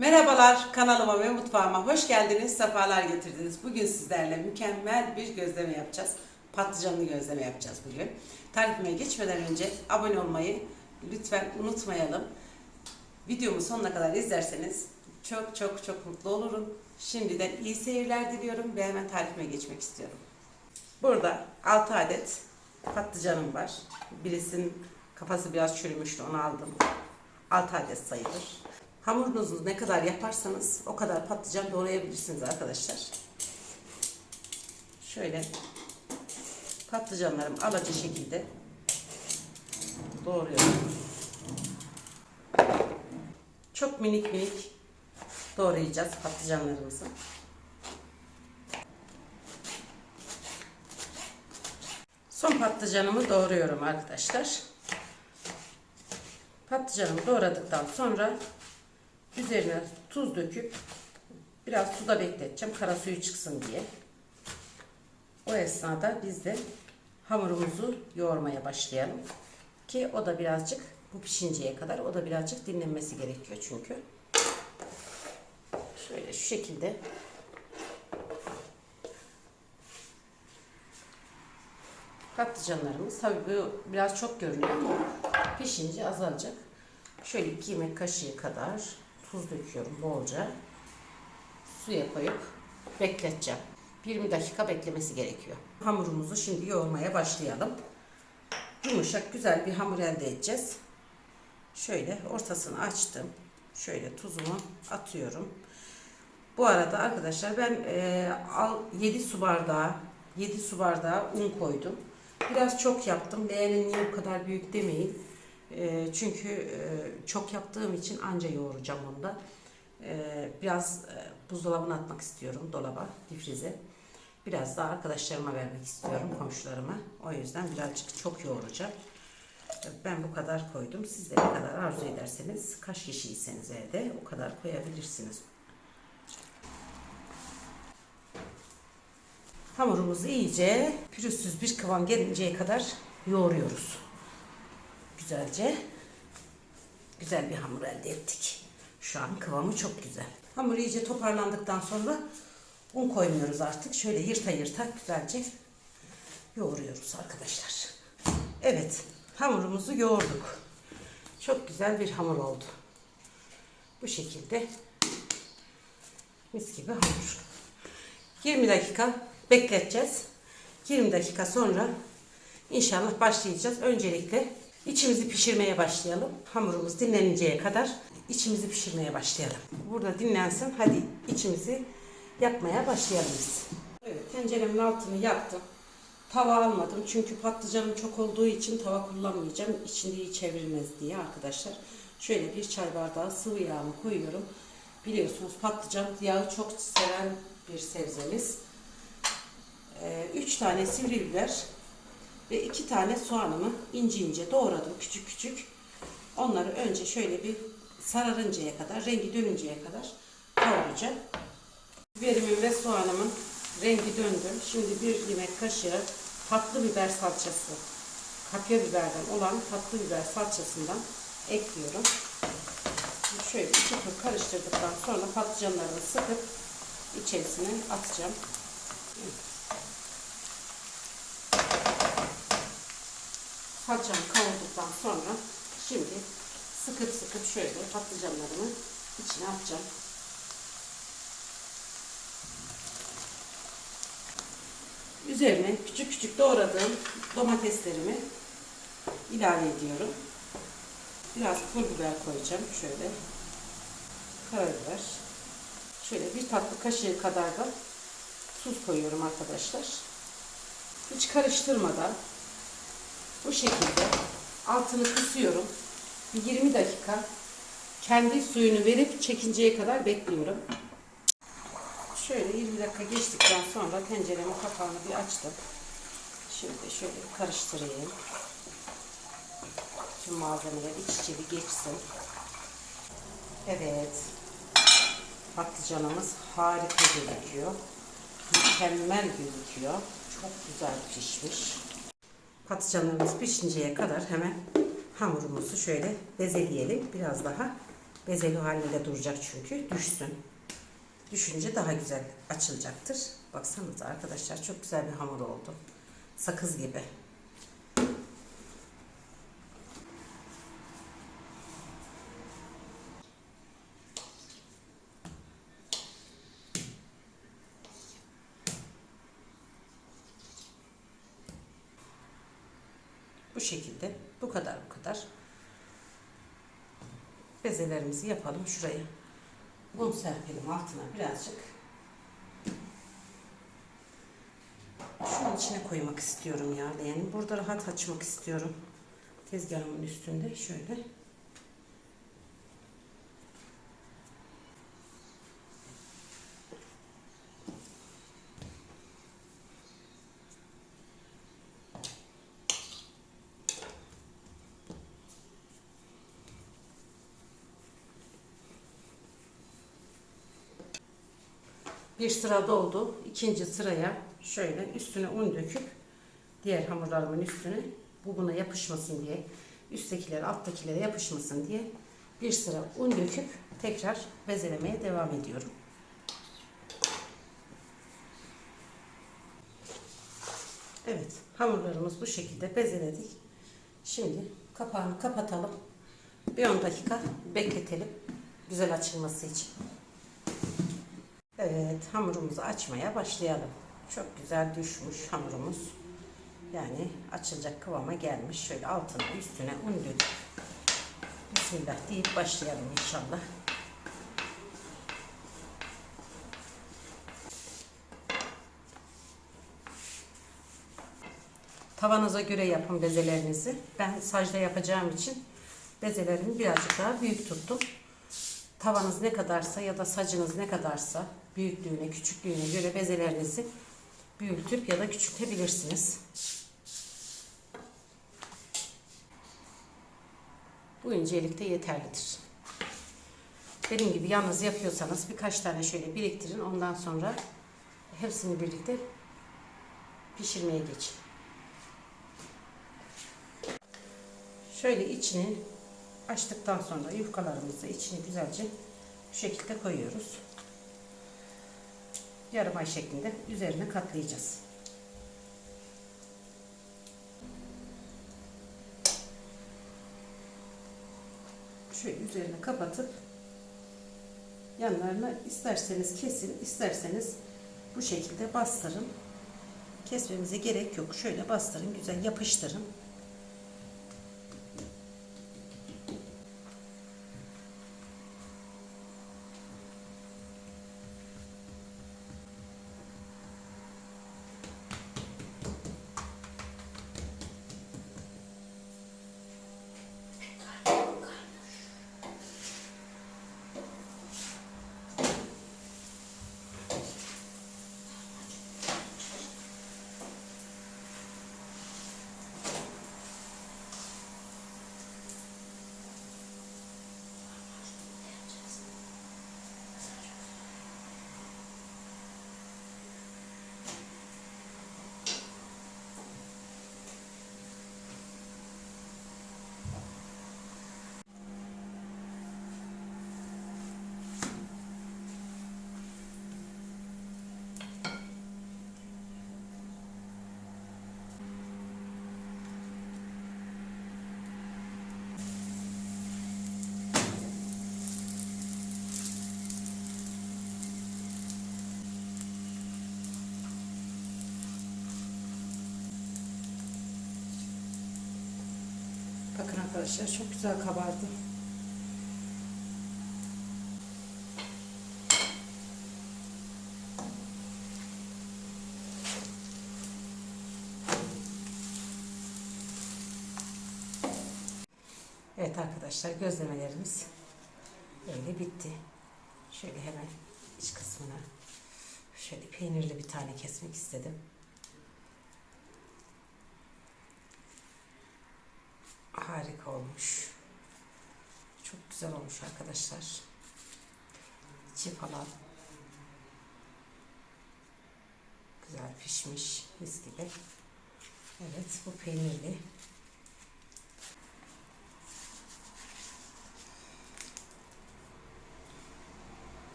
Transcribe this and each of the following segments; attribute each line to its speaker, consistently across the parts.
Speaker 1: Merhabalar kanalıma ve mutfağıma hoş geldiniz, sefalar getirdiniz. Bugün sizlerle mükemmel bir gözleme yapacağız. Patlıcanlı gözleme yapacağız bugün. Tarifime geçmeden önce abone olmayı lütfen unutmayalım. Videomu sonuna kadar izlerseniz çok çok çok mutlu olurum. Şimdiden iyi seyirler diliyorum ve hemen tarifime geçmek istiyorum. Burada 6 adet patlıcanım var. Birisinin kafası biraz çürümüştü onu aldım. 6 adet sayılır. Hamurunuzu ne kadar yaparsanız o kadar patlıcan doğrayabilirsiniz arkadaşlar. Şöyle patlıcanlarım alaca şekilde doğruyorum. Çok minik minik doğrayacağız patlıcanlarımızı. Son patlıcanımı doğruyorum arkadaşlar. Patlıcanımı doğradıktan sonra üzerine tuz döküp biraz suda bekleteceğim kara suyu çıksın diye. O esnada biz de hamurumuzu yoğurmaya başlayalım. Ki o da birazcık bu pişinceye kadar o da birazcık dinlenmesi gerekiyor çünkü. Şöyle şu şekilde patlıcanlarımız tabii bu biraz çok görünüyor ama pişince azalacak. Şöyle iki yemek kaşığı kadar tuz döküyorum bolca. Suya koyup bekleteceğim. 20 dakika beklemesi gerekiyor. Hamurumuzu şimdi yoğurmaya başlayalım. Yumuşak güzel bir hamur elde edeceğiz. Şöyle ortasını açtım. Şöyle tuzumu atıyorum. Bu arada arkadaşlar ben e, al 7 su bardağı 7 su bardağı un koydum. Biraz çok yaptım. Leğenin niye bu kadar büyük demeyin. E, çünkü e, çok yaptığım için anca yoğuracağım onu da. E, biraz e, buzdolabına atmak istiyorum dolaba, difrize. Biraz daha arkadaşlarıma vermek istiyorum, komşularıma. O yüzden birazcık çok yoğuracağım. Ben bu kadar koydum. Siz de ne kadar arzu ederseniz, kaç kişiyseniz evde o kadar koyabilirsiniz. Hamurumuzu iyice pürüzsüz bir kıvam gelinceye kadar yoğuruyoruz. Güzelce güzel bir hamur elde ettik. Şu an kıvamı çok güzel. Hamur iyice toparlandıktan sonra un koymuyoruz artık. Şöyle yırta yırta güzelce yoğuruyoruz arkadaşlar. Evet hamurumuzu yoğurduk. Çok güzel bir hamur oldu. Bu şekilde mis gibi hamur. 20 dakika bekleteceğiz. 20 dakika sonra inşallah başlayacağız. Öncelikle içimizi pişirmeye başlayalım. Hamurumuz dinleninceye kadar içimizi pişirmeye başlayalım. Burada dinlensin. Hadi içimizi yapmaya başlayalım biz. Evet tenceremin altını yaktım. Tava almadım çünkü patlıcanım çok olduğu için tava kullanmayacağım. İçinde iyi çevrilmez diye arkadaşlar. Şöyle bir çay bardağı sıvı yağımı koyuyorum. Biliyorsunuz patlıcan yağı çok seven bir sebzemiz. 3 tane sivri biber ve 2 tane soğanımı ince ince doğradım küçük küçük. Onları önce şöyle bir sararıncaya kadar, rengi dönünceye kadar kavuracağım. Biberimin ve soğanımın rengi döndü. Şimdi bir yemek kaşığı tatlı biber salçası, kapya biberden olan tatlı biber salçasından ekliyorum. Şöyle iki tur karıştırdıktan sonra patlıcanlarını sıkıp içerisine atacağım. Salçamı kavurduktan sonra şimdi sıkıp sıkıp şöyle patlıcanlarımı içine atacağım. Üzerine küçük küçük doğradığım domateslerimi ilave ediyorum. Biraz pul biber koyacağım şöyle. Karabiber. Şöyle bir tatlı kaşığı kadar da tuz koyuyorum arkadaşlar. Hiç karıştırmadan bu şekilde altını kısıyorum. Bir 20 dakika kendi suyunu verip çekinceye kadar bekliyorum. Şöyle 20 dakika geçtikten sonra tenceremin kapağını bir açtım. Şimdi şöyle bir karıştırayım. Tüm malzemeler iç içe bir geçsin. Evet. Patlıcanımız harika gözüküyor. Mükemmel gözüküyor. Çok güzel pişmiş. Patlıcanlarımız pişinceye kadar hemen hamurumuzu şöyle bezeleyelim. Biraz daha Bezeli halinde duracak çünkü. Düşsün. Düşünce daha güzel açılacaktır. Baksanıza arkadaşlar çok güzel bir hamur oldu. Sakız gibi. Bu şekilde. Bu kadar bu kadar. Bezelerimizi yapalım şuraya. Un serpelim altına birazcık. Şunun içine koymak istiyorum ya. Yani burada rahat açmak istiyorum. Tezgahımın üstünde şöyle. Bir sıra doldu. İkinci sıraya şöyle üstüne un döküp diğer hamurlarımın üstüne bu buna yapışmasın diye üsttekiler alttakilere yapışmasın diye bir sıra un döküp tekrar bezelemeye devam ediyorum. Evet hamurlarımız bu şekilde bezeledik. Şimdi kapağını kapatalım. Bir 10 dakika bekletelim güzel açılması için. Evet, hamurumuzu açmaya başlayalım. Çok güzel düşmüş hamurumuz. Yani açılacak kıvama gelmiş. Şöyle altına üstüne un döküp Bismillah deyip başlayalım inşallah. Tavanıza göre yapın bezelerinizi. Ben sacda yapacağım için bezelerimi birazcık daha büyük tuttum tavanız ne kadarsa ya da sacınız ne kadarsa büyüklüğüne, küçüklüğüne göre bezelerinizi büyütüp ya da küçültebilirsiniz. Bu incelikte yeterlidir. Benim gibi yalnız yapıyorsanız birkaç tane şöyle biriktirin. Ondan sonra hepsini birlikte pişirmeye geçin. Şöyle içini açtıktan sonra yufkalarımızı içine güzelce bu şekilde koyuyoruz. Yarım ay şeklinde üzerine katlayacağız. Şöyle üzerine kapatıp yanlarına isterseniz kesin, isterseniz bu şekilde bastırın. Kesmemize gerek yok. Şöyle bastırın, güzel yapıştırın. Bakın arkadaşlar çok güzel kabardı. Evet arkadaşlar gözlemelerimiz böyle bitti. Şöyle hemen iç kısmına şöyle peynirli bir tane kesmek istedim. harika olmuş. Çok güzel olmuş arkadaşlar. İçi falan güzel pişmiş mis gibi. Evet bu peynirli.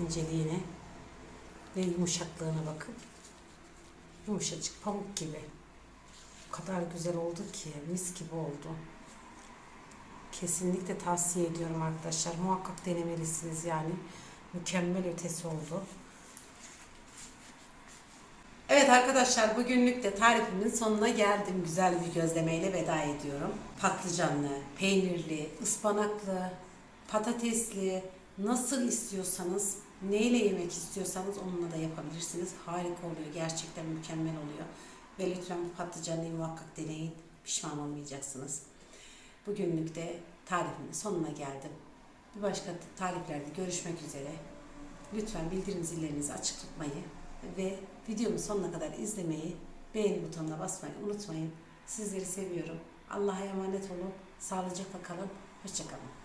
Speaker 1: inceliğine ve yumuşaklığına bakın. Yumuşacık pamuk gibi. O kadar güzel oldu ki mis gibi oldu. Kesinlikle tavsiye ediyorum arkadaşlar. Muhakkak denemelisiniz yani. Mükemmel ötesi oldu. Evet arkadaşlar bugünlük de tarifimin sonuna geldim. Güzel bir gözlemeyle veda ediyorum. Patlıcanlı, peynirli, ıspanaklı, patatesli nasıl istiyorsanız, neyle yemek istiyorsanız onunla da yapabilirsiniz. Harika oluyor. Gerçekten mükemmel oluyor. Ve lütfen bu patlıcanlıyı muhakkak deneyin. Pişman olmayacaksınız. Bugünlük de tarifimin sonuna geldim. Bir başka tariflerde görüşmek üzere. Lütfen bildirim zillerinizi açık tutmayı ve videomu sonuna kadar izlemeyi, beğeni butonuna basmayı unutmayın. Sizleri seviyorum. Allah'a emanet olun. Sağlıcakla kalın. Hoşçakalın.